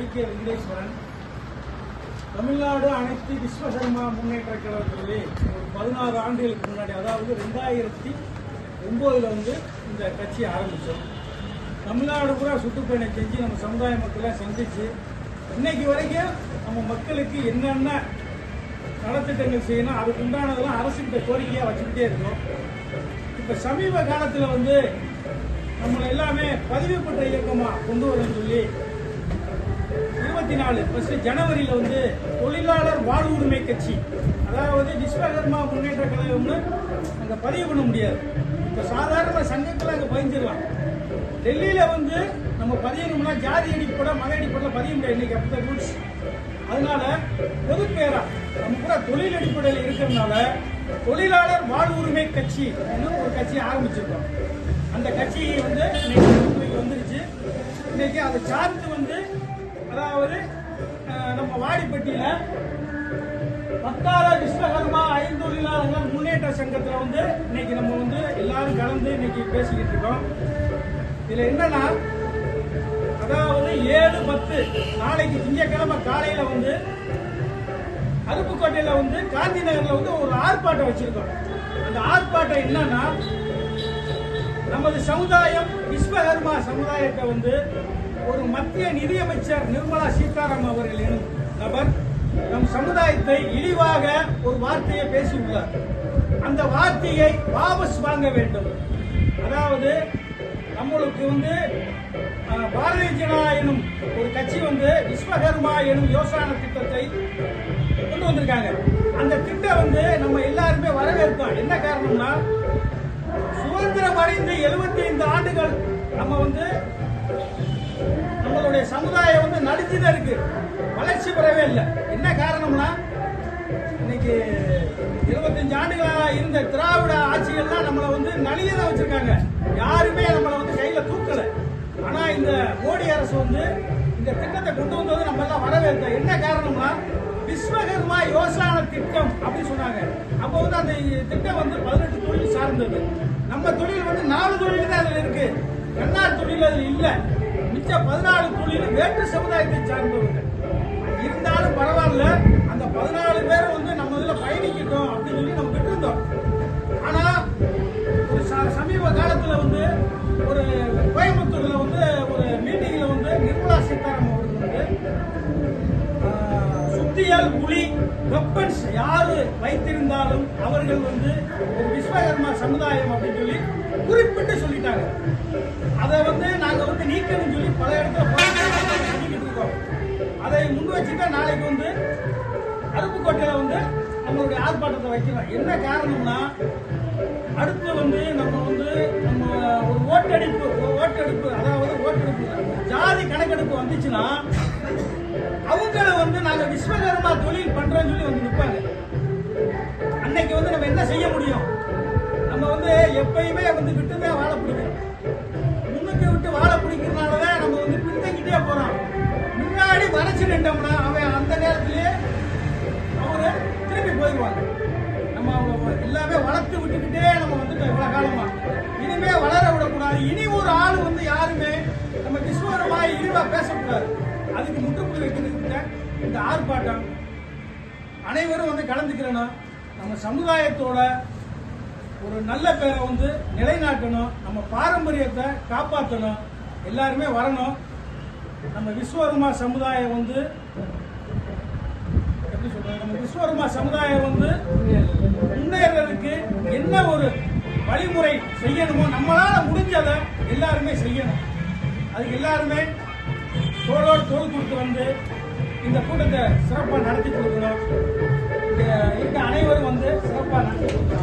V K Venkateswaran Tamil Nadu அனைத்து விஸ்வசர்மா முன்னேற்ற கழகத்திலே ஒரு பதினாறு ஆண்டுகளுக்கு முன்னாடி அதாவது ரெண்டாயிரத்தி ஒம்போதில் வந்து இந்த கட்சி ஆரம்பித்தோம். தமிழ்நாடு பூரா சுற்றுப்பயணம் செஞ்சு நம்ம சமுதாய மக்களை சந்திச்சு இன்னைக்கு வரைக்கும் நம்ம மக்களுக்கு என்னென்ன நலத்திட்டங்கள் செய்யணும் அதுக்கு உண்டானதெல்லாம் அரசுக்கிட்ட கோரிக்கையாக வச்சுக்கிட்டே இருக்கோம். இப்போ சமீப காலத்தில் வந்து நம்மளை எல்லாமே பதிவு பெற்ற இயக்கமாக கொண்டு வரணும்னு சொல்லி இருபத்தி நாலு ஃபர்ஸ்ட் ஜனவரியில் வந்து தொழிலாளர் வாழ்வுரிமை கட்சி. அதாவது விஸ்வகர்மா முன்னேற்ற கழகம்னு அங்கே பதிவு பண்ண முடியாது. இப்போ சாதாரண சங்கத்தில் அங்கே பதிஞ்சிடலாம். டெல்லியில் வந்து நம்ம பதியணும்னா ஜாதி அடிப்படை மத அடிப்படையில் பதிய முடியாது இன்னைக்கு அப்படி ரூல்ஸ். அதனால பொது பேரா நம்ம கூட தொழில் அடிப்படையில் இருக்கிறதுனால தொழிலாளர் வாழ்வுரிமை கட்சி ஒரு கட்சி ஆரம்பிச்சிருக்கோம். அந்த கட்சி வந்து இன்னைக்கு வந்துருச்சு. இன்னைக்கு அதை சார்ந்து வந்து அதாவது நம்ம வாடிப்பட்டியில பத்தார விஸ்வகர்மா ஐந்தொழிலாளர்கள் முன்னேற்ற சங்கத்துல வந்து இன்னைக்கு நம்ம வந்து எல்லாரும் கலந்து இன்னைக்கு பேசிக்கிட்டு இருக்கோம். இதுல என்னன்னா அதாவது ஏழு பத்து நாளைக்கு திங்கக்கிழமை காலையில வந்து அருப்புக்கோட்டையில வந்து காந்தி நகர்ல வந்து ஒரு ஆர்ப்பாட்டம் வச்சிருக்கோம். அந்த ஆர்ப்பாட்டம் என்னன்னா நமது சமுதாயம் விஸ்வகர்மா சமுதாயத்தை வந்து ஒரு மத்திய நிதியமைச்சர் நிர்மலா சீதாராமன் அவர்கள் எனும் நபர் நம் சமுதாயத்தை இழிவாக ஒரு வார்த்தையை பேசியுள்ளார். அந்த வார்த்தையை வாபஸ் வாங்க வேண்டும். அதாவது நம்மளுக்கு வந்து பாரதிய ஜனதா எனும் ஒரு கட்சி வந்து விஸ்வகர்மா எனும் யோசனா திட்டத்தை கொண்டு வந்திருக்காங்க. அந்த திட்டம் வந்து நம்ம எல்லாருமே வரவேற்போம் என்ன காரணம்னா சுதந்திரம் அடைந்து 75 ஆண்டுகள் சமுதாயம் வந்து நடிச்சுதான் இருக்கு. வளர்ச்சி பெறவே இல்லை. என்ன காரணம்னா இன்னைக்கு 25 ஆண்டுகளா இருந்த திராவிட ஆட்சிகள்லாம் நம்மளை வந்து நலியதான் வச்சிருக்காங்க. யாருமே நம்மளை வந்து கையில தூக்கல. ஆனா இந்த மோடி அரசு வந்து இந்த திட்டத்தை கொண்டு வந்தது நம்ம எல்லாம் வரவேற்க. என்ன காரணம்னா விஸ்வகர்மா யோசனான திட்டம் அப்படின்னு சொன்னாங்க. அப்போ வந்து அந்த திட்டம் வந்து பதினெட்டு தொழில் சார்ந்தது. நம்ம தொழில் வந்து நாலு தொழில் தான் அதுல இருக்கு. தன்னார் தொழில் அதுல இல்லை. மிச்ச பதினாலு தொழில் வேற்று சமுதாயத்தை சார்ந்தவங்க இருந்தாலும் பரவாயில்ல அந்த பதினாலு பேர் வந்து நம்ம இதுல பயணிக்கட்டும் அப்படின்னு சொல்லி நம்ம விட்டுருந்தோம். ஆனா ஒரு ச- சமீப காலத்துல வந்து ஒரு கோயம்புத்தூர்ல வந்து ஒரு மீட்டிங்ல வந்து நிர்மலா சீதாராமன் அவர்கள் வந்து சுத்தியல் புலி வெப்பன்ஸ் யாரு வைத்திருந்தாலும் அவர்கள் வந்து ஒரு விஸ்வகர்மா சமுதாயம் அப்படின்னு சொல்லி குறிப்பிட்டு அதை வந்து நாங்க வந்து நீக்கணும்னு சொல்லி பல இடத்துல போராட்டம் பண்ணிக்கிட்டு இருக்கோம். அதை முன் வச்சுட்டு நாளைக்கு வந்து அருப்புக்கோட்டையில வந்து நம்மளுடைய ஆர்ப்பாட்டத்தை வைக்கிறோம் என்ன காரணம்னா அடுத்து வந்து நம்ம வந்து நம்ம ஒரு ஓட்டெடுப்பு ஒரு ஓட்டெடுப்பு அதாவது ஓட்டெடுப்பு ஜாதி கணக்கெடுப்பு வந்துச்சுன்னா அவங்கள வந்து நாங்க விஸ்வகர்மா தொழில் பண்ணுறோன்னு சொல்லி வந்து நிற்பாங்க அன்னைக்கு வந்து நம்ம என்ன செய்ய முடியும்? நம்ம வந்து எப்பயுமே வந்து வாழ பிடிக்கிறோம் முன்னுக்கு விட்டு வாழ பிடிக்கிறதுனாலதான் நம்ம வந்து பின்தங்கிட்டே போறோம். முன்னாடி வரைச்சு நின்றோம்னா அவன் அந்த நேரத்திலேயே அவரு திரும்பி போயிடுவாங்க. நம்ம அவங்க எல்லாமே வளர்த்து விட்டுக்கிட்டே நம்ம வந்துட்டோம் இவ்வளவு காலமா. இனிமே வளர விடக்கூடாது. இனி ஒரு ஆள் வந்து யாருமே நம்ம விஸ்வரமா இழிவா பேசக்கூடாது. அதுக்கு முற்றுப்புள்ளி வைக்கிறதுக்கு இந்த ஆர்ப்பாட்டம். அனைவரும் வந்து கலந்துக்கிறணும். நம்ம சமுதாயத்தோட ஒரு நல்ல பேரை வந்து நிலைநாட்டணும் நம்ம பாரம்பரியத்தை காப்பாற்றணும் எல்லாருமே வரணும். நம்ம விஸ்வகர்மா சமுதாயம் வந்து எப்படி சொல்றாங்க நம்ம விஸ்வகர்மா சமுதாயம் வந்து முன்னேறதுக்கு என்ன ஒரு வழிமுறை செய்யணுமோ நம்மளால முடிஞ்சதை எல்லாருமே செய்யணும். அதுக்கு எல்லாருமே தோளோடு தோல் கொடுத்து வந்து இந்த கூட்டத்தை சிறப்பாக நடத்தி கொடுக்கணும். இங்கே இருக்க அனைவரும் வந்து சிறப்பாக நடத்தி கொடுக்கணும்.